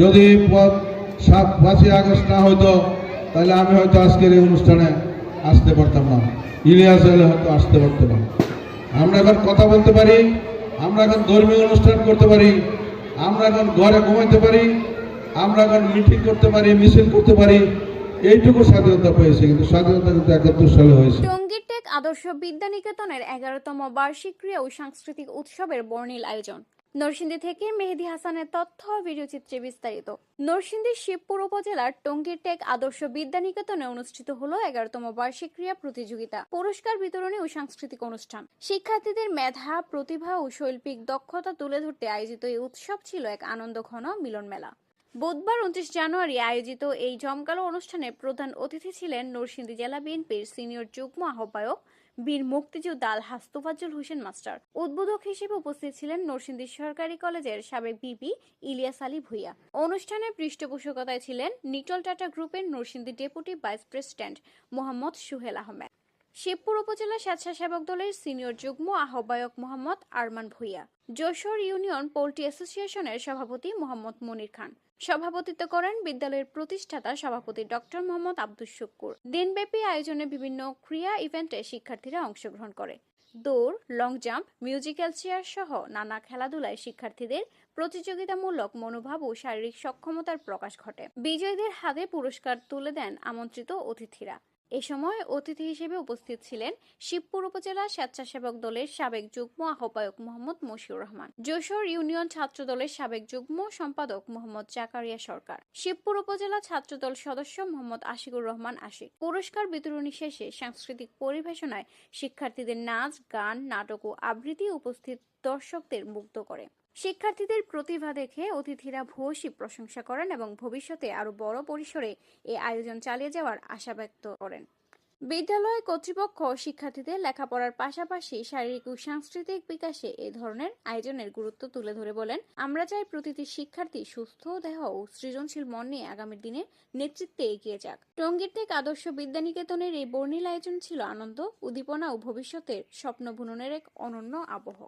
যদি সাত পাঁচই আগস্ট না হতো তাহলে আমি হয়তো আজকের এই অনুষ্ঠানে আসতে পারতাম না। ইলিয়াস হলে হয়তো আসতে পারতাম না। আমরা এখন কথা বলতে পারি, আমরা এখন ধর্মীয় অনুষ্ঠান করতে পারি, আমরা এখন ঘরে ঘুমাইতে পারি, আমরা এখন মিটিং করতে পারি, মিছিল করতে পারি, এইটুকু স্বাধীনতা পেয়েছে, কিন্তু স্বাধীনতা কিন্তু একাত্তর সালে হয়েছে। টেক আদর্শ বিদ্যানিকেতনের এগারোতম বার্ষিক ক্রিয়া ও সাংস্কৃতিক উৎসবের বর্ণিল আয়োজন। নরসিংদী থেকে মেহেদি হাসানের তথ্য ভিডিওচিত্রে বিস্তারিত। নরসিংদীর শিবপুর উপজেলার টঙ্গীর টেক আদর্শ বিদ্যা নিকেতনে অনুষ্ঠিত হল এগারোতম বার্ষিক ক্রীড়া প্রতিযোগিতা, পুরস্কার বিতরণী ও সাংস্কৃতিক অনুষ্ঠান। শিক্ষার্থীদের মেধা, প্রতিভা ও শৈল্পিক দক্ষতা তুলে ধরতে আয়োজিত এই উৎসব ছিল এক আনন্দঘন মিলন মেলা বুধবার উনত্রিশ জানুয়ারি আয়োজিত এই জমকালো অনুষ্ঠানে প্রধান অতিথি ছিলেন নরসিংদী জেলা বিএনপির সিনিয়র যুগ্ম আহ্বায়ক বীর মুক্তিযোদ্ধা আল হাস্তুফাজুল হোসেন মাস্টার। উদ্বোধক হিসেবে উপস্থিত ছিলেন নরসিংদী সরকারি কলেজের সাবেক বিপি ইলিয়াস আলী ভুইয়া। অনুষ্ঠানে পৃষ্ঠপোষকতায় ছিলেন নিটল টাটা গ্রুপের Narsingdi deputy vice president Mohammad Suhel Ahmed. Shibpur upazila স্বেচ্ছাসেবক দলের সিনিয়র যুগ্ম আহ্বায়ক মোহাম্মদ আরমান ভুইয়া, যশোর ইউনিয়ন পোল্ট্রি অ্যাসোসিয়েশনের সভাপতি মোহাম্মদ মনির খান, সভাপতিত্ব করেন বিদ্যালয়ের প্রতিষ্ঠাতা সভাপতি ডক্টর মোহাম্মদ আব্দুস শুক্কুর। দিনব্যাপী আয়োজনে বিভিন্ন ক্রিয়া ইভেন্টে শিক্ষার্থীরা অংশগ্রহণ করে। দৌড়, লং জাম্প, মিউজিক্যাল চেয়ার সহ নানা খেলাধুলায় শিক্ষার্থীদের প্রতিযোগিতামূলক মনোভাব ও শারীরিক সক্ষমতার প্রকাশ ঘটে। বিজয়ীদের হাতে পুরস্কার তুলে দেন আমন্ত্রিত অতিথিরা। এ সময় অতিথি হিসেবে উপস্থিত ছিলেন শিবপুর উপজেলা স্বেচ্ছাসেবক দলের সাবেক যুগ্ম আহ্বায়ক মোহাম্মদ মশিউর রহমান, যশোর ইউনিয়ন ছাত্র দলের সাবেক যুগ্ম সম্পাদক মোহাম্মদ জাকারিয়া সরকার, শিবপুর উপজেলা ছাত্রদল সদস্য মোহাম্মদ আশিকুর রহমান আশিক। পুরস্কার বিতরণী শেষে সাংস্কৃতিক পরিবেশনায় শিক্ষার্থীদের নাচ, গান, নাটক ও আবৃত্তি উপস্থিত দর্শকদের মুগ্ধ করে। শিক্ষার্থীদের প্রতিভা দেখে অতিথিরা ভূয়সী প্রশংসা করেন এবং ভবিষ্যতে আরও বড় পরিসরে এ আয়োজন চালিয়ে যাওয়ার আশা ব্যক্ত করেন। বিদ্যালয় কর্তৃপক্ষ শিক্ষার্থীদের লেখাপড়ার পাশাপাশি শারীরিক ও সাংস্কৃতিক বিকাশে এ ধরনের আয়োজনের গুরুত্ব তুলে ধরে বলেন, আমরা চাই প্রতিটি শিক্ষার্থী সুস্থ, দেহ ও সৃজনশীল মন নিয়ে আগামী দিনে নেতৃত্বে এগিয়ে যাক। টঙ্গীর থেকে আদর্শ বিদ্যানিকেতনের এই বর্ণিল আয়োজন ছিল আনন্দ, উদ্দীপনা ও ভবিষ্যতের স্বপ্ন বুননের এক অনন্য আবহ।